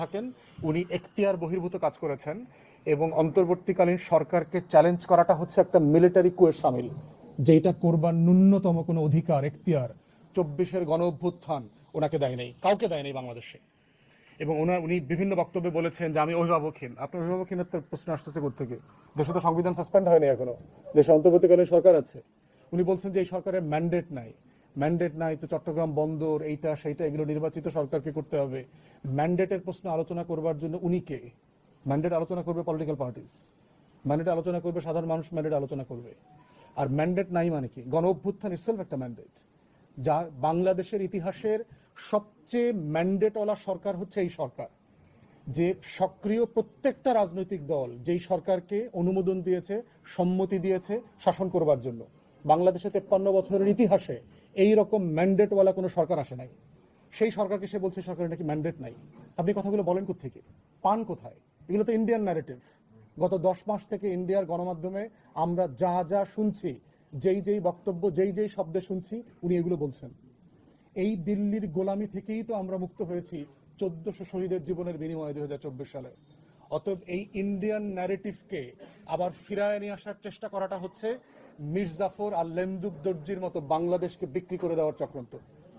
থাকেন, উনি এখতিয়ার বহির্ভূত কাজ করেছেন এবং অন্তর্বর্তীকালীন সরকারকে চ্যালেঞ্জ করাটা হচ্ছে একটা মিলিটারি কুয়ের সামিল যেটা করবার ন্যূনতম কোনো অধিকার, এখতিয়ার চব্বিশের গণ অভ্যুত্থান ওনাকে দেয় নেই, কাউকে দেয় নেই বাংলাদেশে। এবং ওনার, উনি বিভিন্ন বক্তব্যে বলেছেন যে, আমি অভিভাবকহীন আপনার অভিভাবকহীনতার প্রশ্ন আসতেছে থেকে দেশে তো সংবিধান সাসপেন্ড হয়নি এখনও। দেশে অন্তর্বর্তীকালীন সরকার আছে। উনি বলছেন যে, এই সরকারের ম্যান্ডেট নাই। ম্যান্ডেট নাই তো চট্টগ্রাম বন্দর, এইটা, সেইটা, এগুলো নির্বাচিত সরকারকে করতে হবে। ম্যান্ডেটের প্রশ্ন আলোচনা করবার জন্য উনি কে? ম্যান্ডেট আলোচনা করবে পলিটিক্যাল পার্টিস ম্যান্ডেট আলোচনা করবে সাধারণ মানুষ ম্যান্ডেট আলোচনা করবে। আর ম্যান্ডেট নাই মানে কি? গণ অভ্যুত্থান ইটসেলফ একটা ম্যান্ডেট যা বাংলাদেশের ইতিহাসের সবচেয়ে ম্যান্ডেটওয়ালা সরকার হচ্ছে এই সরকার। যে সক্রিয় প্রত্যেকটা রাজনৈতিক দল যেই সরকারকে অনুমোদন দিয়েছে, সম্মতি দিয়েছে শাসন করবার জন্য। বাংলাদেশে তেপ্পান্ন বছরের ইতিহাসে এই রকম ম্যান্ডেটওয়ালা কোনো সরকার আসে নাই। সেই সরকারকে সে বলছে সরকারের নাকি ম্যান্ডেট নাই। আপনি কথাগুলো বলেন থেকে পান কোথায়? এগুলো তো ইন্ডিয়ান ন্যারেটিভ গত দশ মাস থেকে ইন্ডিয়ার গণমাধ্যমে আমরা যা যা শুনছি, যেই যেই বক্তব্য, যেই যেই শব্দে শুনছি, উনি এগুলো বলছেন। এই দিল্লির গোলামি থেকেই তো আমরা মুক্ত হয়েছি চোদ্দশো শহীদের জীবনের বিনিময়ে দুই হাজার চব্বিশ সালে। অতএব এই ইন্ডিয়ান ন্যারেটিভকে আবার ফিরায় নিয়ে আসার চেষ্টা করাটা হচ্ছে মির্জাফর আর লেন্দুক দর্জির মতো বাংলাদেশকে বিক্রি করে দেওয়ার চক্রান্ত।